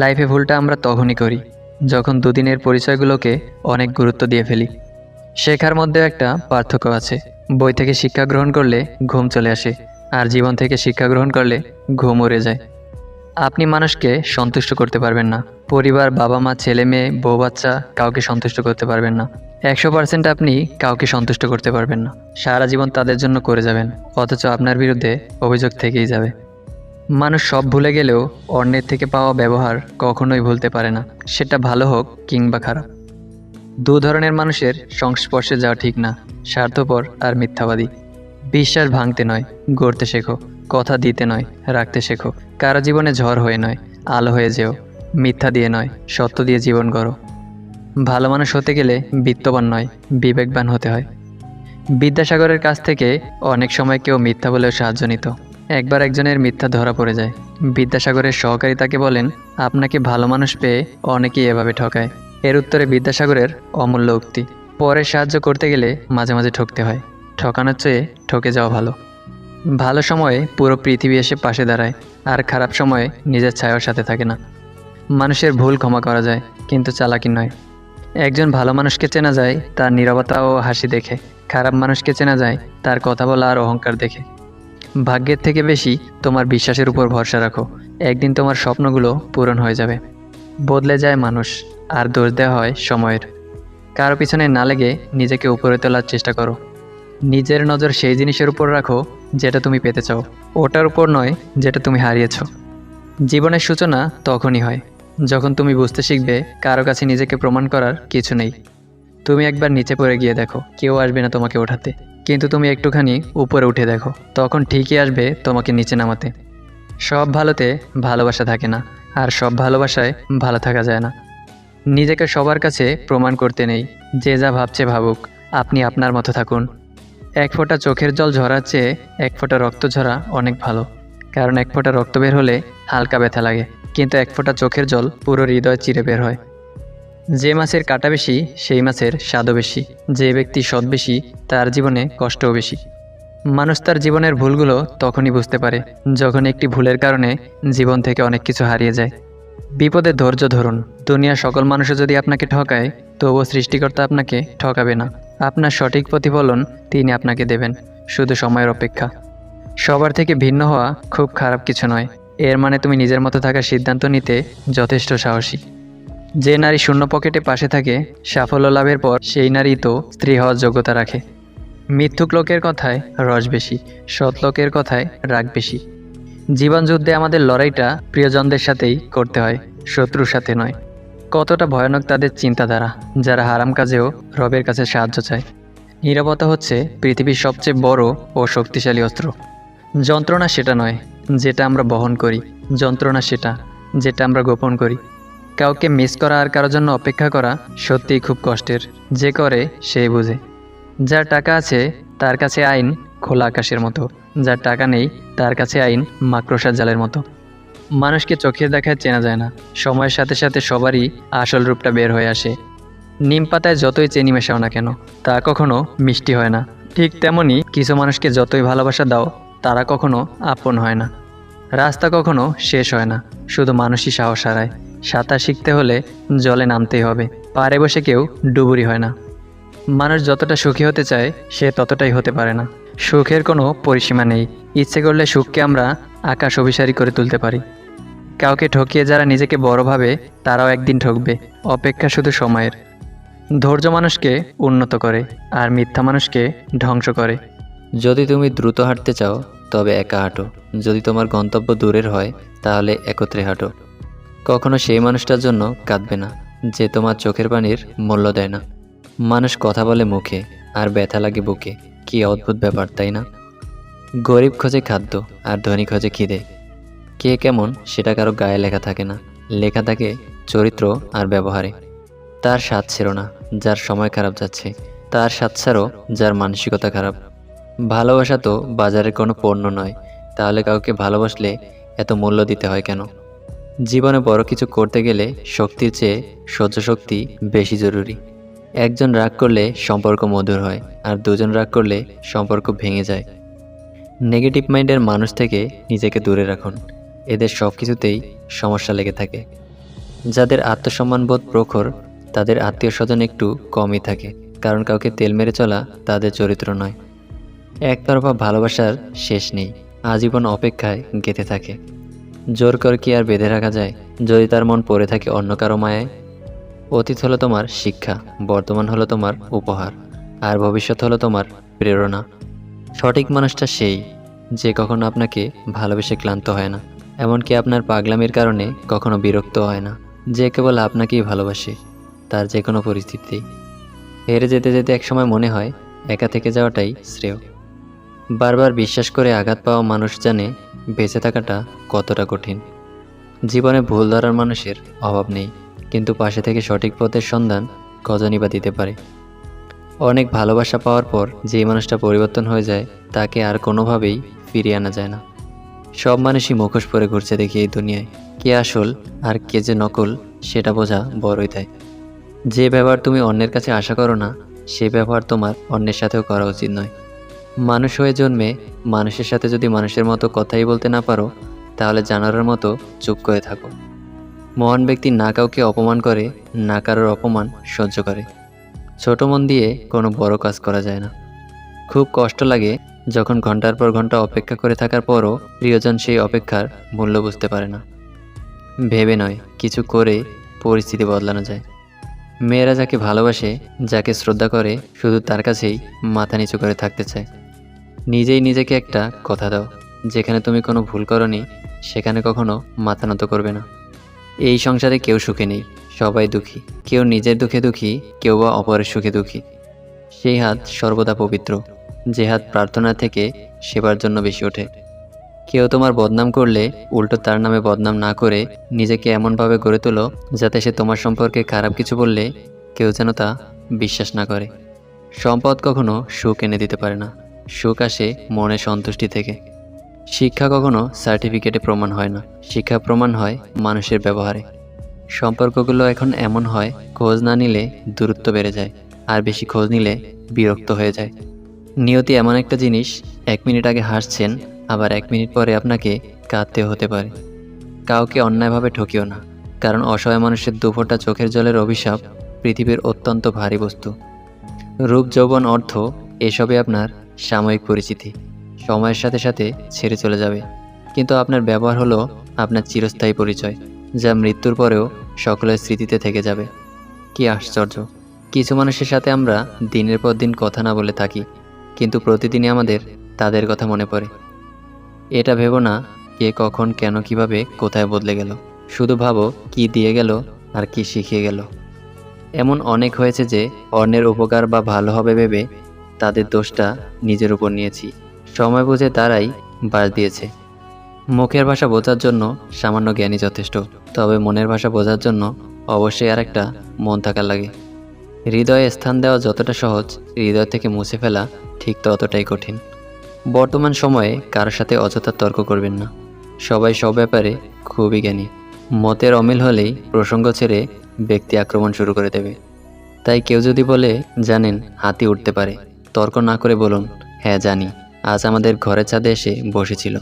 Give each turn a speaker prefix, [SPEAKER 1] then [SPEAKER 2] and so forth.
[SPEAKER 1] লাইফে ভুলটা আমরা তখনই করি, যখন দুদিনের পরিচয়গুলোকে অনেক গুরুত্ব দিয়ে ফেলি। শেখার মধ্যে একটা পার্থক্য আছে। বই থেকে শিক্ষা গ্রহণ করলে ঘুম চলে আসে, আর জীবন থেকে শিক্ষা গ্রহণ করলে ঘুম উড়ে যায়। আপনি মানুষকে সন্তুষ্ট করতে পারবেন না। পরিবার, বাবা মা, ছেলে মেয়ে, বউ বাচ্চা কাউকে সন্তুষ্ট করতে পারবেন না। একশো পার্সেন্ট আপনি কাউকে সন্তুষ্ট করতে পারবেন না। সারা জীবন তাদের জন্য করে যাবেন, অথচ আপনার বিরুদ্ধে অভিযোগ থেকেই যাবে। মানুষ সব ভুলে গেলেও অন্যের থেকে পাওয়া ব্যবহার কখনোই ভুলতে পারে না। সেটা ভালো হোক কিংবা খারাপ। দু ধরনের মানুষের সংস্পর্শে যাওয়া ঠিক না, স্বার্থপর আর মিথ্যাবাদী। বিশ্বাস ভাঙতে নয়, গড়তে শেখো, কথা দিতে নয়, রাখতে শেখো। কারও জীবনে ঝড় হয়ে নয়, আলো হয়ে যেও। মিথ্যা দিয়ে নয়, সত্য দিয়ে জীবন গড়ো। ভালো মানুষ হতে গেলে বিত্তবান নয়, বিবেকবান হতে হয়। বিদ্যাসাগরের কাছ থেকে অনেক সময় কেউ মিথ্যা বলেও সাহায্য নিত। একবার একজনের মিথ্যা ধরা পড়ে যায়। বিদ্যাসাগরের সহকারী তাকে বলেন, আপনাকে ভালো মানুষ পেয়ে অনেকেই এভাবে ঠকায়। এর উত্তরে বিদ্যাসাগরের অমূল্য উক্তি, পরে সাহায্য করতে গেলে মাঝে মাঝে ঠকতে হয়। ঠকানোর চেয়ে ঠকে যাওয়া ভালো। ভালো সময়ে পুরো পৃথিবী এসে পাশে দাঁড়ায়, আর খারাপ সময়ে নিজের ছায়ার সাথে থাকে না। মানুষের ভুল ক্ষমা করা যায়, কিন্তু চালাকি নয়। একজন ভালো মানুষকে চেনা যায়, তার নীরবতা ও হাসি দেখে। খারাপ মানুষকে চেনা যায়, তার কথা বলা আর অহংকার দেখে। ভাগ্যের থেকে বেশি তোমার বিশ্বাসের উপর ভরসা রাখো। একদিন তোমার স্বপ্নগুলো পূরণ হয়ে যাবে। বদলে যায় মানুষ, আর দোষ দেওয়া হয় সময়ের। কারও পিছনে না লেগে নিজেকে উপরে তোলার চেষ্টা করো। নিজের নজর সেই জিনিসের উপর রাখো যেটা তুমি পেতে চাও। ওটার উপর নয় যেটা তুমি হারিয়েছ। জীবনের সূচনা তখনই হয়, যখন তুমি বুঝতে শিখবে কারও কাছে নিজেকে প্রমাণ করার কিছু নেই। তুমি একবার নিচে পড়ে গিয়ে দেখো, কেউ আসবে না তোমাকে ওঠাতে। কিন্তু তুমি একটুখানি উপরে উঠে দেখো, তখন ঠিকই আসবে তোমাকে নিচে নামাতে। সব ভালোতে ভালোবাসা থাকে না, আর সব ভালোবাসায় ভালো থাকা যায় না। নিজেকে সবার কাছে প্রমাণ করতে নেই, যে যা ভাবছে ভাবুক, আপনি আপনার মতো থাকুন। এক ফোঁটা চোখের জল ঝরার চেয়ে এক ফোঁটা রক্ত ঝরা অনেক ভালো, কারণ এক ফোঁটা রক্ত বের হলে হালকা ব্যথা লাগে, কিন্তু এক ফোঁটা চোখের জল পুরো হৃদয় চিরে বের হয়। যে মাছের কাটা বেশি, সেই মাছের স্বাদও বেশি। যে ব্যক্তি সৎ বেশি, তার জীবনে কষ্টও বেশি। মানুষ তার জীবনের ভুলগুলো তখনই বুঝতে পারে, যখন একটি ভুলের কারণে জীবন থেকে অনেক কিছু হারিয়ে যায়। বিপদে ধৈর্য ধরুন। দুনিয়ার সকল মানুষও যদি আপনাকে ঠকায়, তবুও সৃষ্টিকর্তা আপনাকে ঠকাবে না। আপনার সঠিক প্রতিফলন তিনি আপনাকে দেবেন, শুধু সময়ের অপেক্ষা। সবার থেকে ভিন্ন হওয়া খুব খারাপ কিছু নয়। এর মানে তুমি নিজের মতো থাকার সিদ্ধান্ত নিতে যথেষ্ট সাহসী। যে নারী শূন্য পকেটে পাশে থাকে, সাফল্য লাভের পর সেই নারী তো স্ত্রী হওয়ার যোগ্যতা রাখে। মিথ্যুক লোকের কথায় রস বেশি, সৎ লোকের কথায় রাগ বেশি। জীবন যুদ্ধে আমাদের লড়াইটা প্রিয়জনদের সাথেই করতে হয়, শত্রুর সাথে নয়। কতটা ভয়ানক তাদের চিন্তাধারা, যারা হারাম কাজেও রবের কাছে সাহায্য চায়। নীরবতা হচ্ছে পৃথিবীর সবচেয়ে বড় ও শক্তিশালী অস্ত্র। যন্ত্রণা সেটা নয়, যেটা আমরা বহন করি। যন্ত্রণা সেটা, যেটা আমরা গোপন করি। কাউকে মিস করা আর কারোর জন্য অপেক্ষা করা সত্যিই খুব কষ্টের। যে করে, সেই বুঝে। যার টাকা আছে, তার কাছে আইন খোলা আকাশের মতো। যার টাকা নেই, তার কাছে আইন মাকড়সার জালের মতো। মানুষকে চোখের দেখায় চেনা যায় না। সময়ের সাথে সাথে সবারই আসল রূপটা বের হয়ে আসে। নিম পাতায় যতই চেনি মেশাও না কেন, তা কখনো মিষ্টি হয় না। ঠিক তেমনই কিছু মানুষকে যতই ভালোবাসা দাও, তারা কখনো আপন হয় না। রাস্তা কখনো শেষ হয় না। শুধু মানুষই সাহস হারায়। সাঁতার শিখতে হলে জলে নামতেই হবে। পারে বসে কেউ ডুবুরি হয় না। মানুষ যতটা সুখী হতে চায়, সে ততটাই হতে পারে না। সুখের কোনো পরিসীমা নেই। ইচ্ছে করলে সুখকে আমরা আকাশ অভিসারী করে তুলতে পারি। কাউকে ঠকিয়ে যারা নিজেকে বড় ভাবে, তারাও একদিন ঠকবে। অপেক্ষা শুধু সময়ের। ধৈর্য মানুষকে উন্নত করে, আর মিথ্যা মানুষকে ধ্বংস করে।
[SPEAKER 2] যদি তুমি দ্রুত হাঁটতে চাও, তবে একা হাঁটো। যদি তোমার গন্তব্য দূরের হয়, তাহলে একত্রে হাঁটো। কখনো সেই মানুষটার জন্য কাঁদবে না, যে তোমার চোখের পানির মূল্য দেয় না। মানুষ কথা বলে মুখে, আর ব্যথা লাগে বুকে। কি অদ্ভুত ব্যাপার, তাই না? গরিব খোঁজে খাদ্য, আর ধনী খোঁজে খিদে। কে কেমন, সেটা কারও গায়ে লেখা থাকে না। লেখা থাকে চরিত্র আর ব্যবহারে। তার স্বাদ ছিল না, যার সময় খারাপ যাচ্ছে। তার স্বাদ ছাড়ও যার মানসিকতা খারাপ। ভালোবাসা তো বাজারের কোনো পণ্য নয়। তাহলে কাউকে ভালোবাসলে এত মূল্য দিতে হয় কেন? জীবনে বড় কিছু করতে গেলে শক্তির চেয়ে সহ্য শক্তি বেশি জরুরি। একজন রাগ করলে সম্পর্ক মধুর হয় আর দুজন রাগ করলে সম্পর্ক ভেঙে যায়। নেগেটিভ মাইন্ডের মানুষ থেকে নিজেকে দূরে রাখুন। এদের সব কিছুতেই সমস্যা লেগে থাকে। যাদের আত্মসম্মানবোধ প্রখর, তাদের আত্মীয় স্বজন একটু কমই থাকে, কারণ কাউকে তেল মেরে চলা তাদের চরিত্র নয়। একতরফা ভালোবাসার শেষ নেই, আজীবন অপেক্ষায় গেঁথে থাকে। জোর করে কি আর বেঁধে রাখা যায়? যদি তার মন পড়ে থাকে অন্য কারও মায়ায়? অতীত হলো তোমার শিক্ষা, বর্তমান হলো তোমার উপহার, আর ভবিষ্যৎ হলো তোমার প্রেরণা। সঠিক মানুষটা সেই, যে কখনো আপনাকে ভালোবেসে ক্লান্ত হয় না, এমনকি আপনার পাগলামির কারণে কখনো বিরক্ত হয় না। যে কেবল আপনাকেই ভালোবাসে, তার যে কোনো পরিস্থিতি। হেরে যেতে যেতে একসময় মনে হয়, একা থেকে যাওয়াটাই শ্রেয়। বারবার বিশ্বাস করে আঘাত পাওয়া মানুষ জানে বেঁচে থাকাটা কতটা কঠিন? জীবনে ভুল ধরার মানুষের অভাব নেই, কিন্তু পাশে থেকে সঠিক পথের সন্ধান কজনই বা দিতে পারে। অনেক ভালোবাসা পাওয়ার পর যেই মানুষটা পরিবর্তন হয়ে যায়, তাকে আর কোনোভাবেই ফিরিয়ে আনা যায় না। সব মানুষই মুখোশ পরে ঘুরছে দেখি এই দুনিয়ায়, কে আসল আর কে যে নকল সেটা বোঝা বড়ই দেয় যে ব্যবহার তুমি অন্যের কাছে আশা করো না, সে ব্যবহার তোমার অন্যের সাথেও করা উচিত নয়। মানুষ হয়ে জন্মে মানুষের সাথে যদি মানুষের মতো কথাই বলতে না পারো, তাহলে জানোয়ারের মতো চুপ করে থাকো। মহান ব্যক্তি না কাউকে অপমান করে, না কারোর অপমান সহ্য করে। ছোট মন দিয়ে কোনো বড় কাজ করা যায় না। খুব কষ্ট লাগে যখন ঘণ্টার পর ঘণ্টা অপেক্ষা করে থাকার পরও প্রিয়জন সেই অপেক্ষার মূল্য বুঝতে পারে না। ভেবে নয়, কিছু করে পরিস্থিতি বদলানো যায়। মেয়েরা যাকে ভালোবাসে, যাকে শ্রদ্ধা করে, শুধু তার কাছেই মাথা নিচু করে থাকতে চায়। নিজেই নিজেকে একটা কথা দাও, যেখানে তুমি কোনো ভুল করনি, সেখানে কখনো মাথা নত করবে না। এই সংসারে কেউ সুখে নেই, সবাই দুঃখী। কেউ নিজের দুঃখে দুঃখী, কেউ বা অপরের সুখে দুঃখী। সেই হাত সর্বদা পবিত্র, যে হাত প্রার্থনা থেকে সেবার জন্য বেশি ওঠে। কেউ তোমার বদনাম করলে, উল্টো তার নামে বদনাম না করে নিজেকে এমনভাবে গড়ে তোলো, যাতে সে তোমার সম্পর্কে খারাপ কিছু বললে কেউ যেন তা বিশ্বাস না করে। সম্পদ কখনো সুখ এনে দিতে পারে না। সুখ আসে মনে সন্তুষ্টি থেকে। শিক্ষা কখনো সার্টিফিকেটে প্রমাণ হয় না। শিক্ষা প্রমাণ হয় মানুষের ব্যবহারে। সম্পর্কগুলো এখন এমন হয়, খোঁজ না নিলে দূরত্ব বেড়ে যায়, আর বেশি খোঁজ নিলে বিরক্ত হয়ে যায়। নিয়তি এমন একটা জিনিস, এক মিনিট আগে হাসছেন, আবার এক মিনিট পরে আপনাকে কাঁদতে হতে পারে। কাউকে অন্যায়ভাবে ঠকিও না, কারণ অসহায় মানুষের দুফোটা চোখের জলের অভিশাপ পৃথিবীর অত্যন্ত ভারী বস্তু। রূপ, যৌবন, অর্থ এসবে আপনার সাময়িক পরিচিতি, সময়ের সাথে সাথে ছেড়ে চলে যাবে। কিন্তু আপনার ব্যবহার হলো আপনার চিরস্থায়ী পরিচয়, যা মৃত্যুর পরেও সকলের স্মৃতিতে থেকে যাবে। কি আশ্চর্য! কিছু মানুষের সাথে আমরা দিনের পর দিন কথা না বলে থাকি, কিন্তু প্রতিদিনই আমাদের তাদের কথা মনে পড়ে। এটা ভেবো না কে কখন, কেন, কীভাবে, কোথায় বদলে গেল। শুধু ভাবো কি দিয়ে গেল আর কি শিখিয়ে গেল। এমন অনেক হয়েছে যে অন্যের উপকার বা ভালো হবে ভেবে তাদের দোষটা নিজের উপর নিয়েছি। সময় বুঝে তারাই বাস দিয়েছে। মুখের ভাষা বোঝার জন্য সামান্য জ্ঞানই যথেষ্ট, তবে মনের ভাষা বোঝার জন্য অবশ্যই আর একটা মন থাকা লাগে। হৃদয়ে স্থান দেওয়া যতটা সহজ, হৃদয় থেকে মুছে ফেলা ঠিক ততটাই কঠিন। বর্তমান সময়ে কারোর সাথে অযথা তর্ক করবেন না। সবাই সব ব্যাপারে খুবই জ্ঞানী। মতের অমিল হলেই প্রসঙ্গ ছেড়ে ব্যক্তি আক্রমণ শুরু করে দেবে। তাই কেউ যদি বলে, জানেন, হাতি উঠতে পারে। তর্ক না করে বলুন হ্যাঁ জানি। আজ আমাদের ঘরের ছাদে এসে বসেছিল।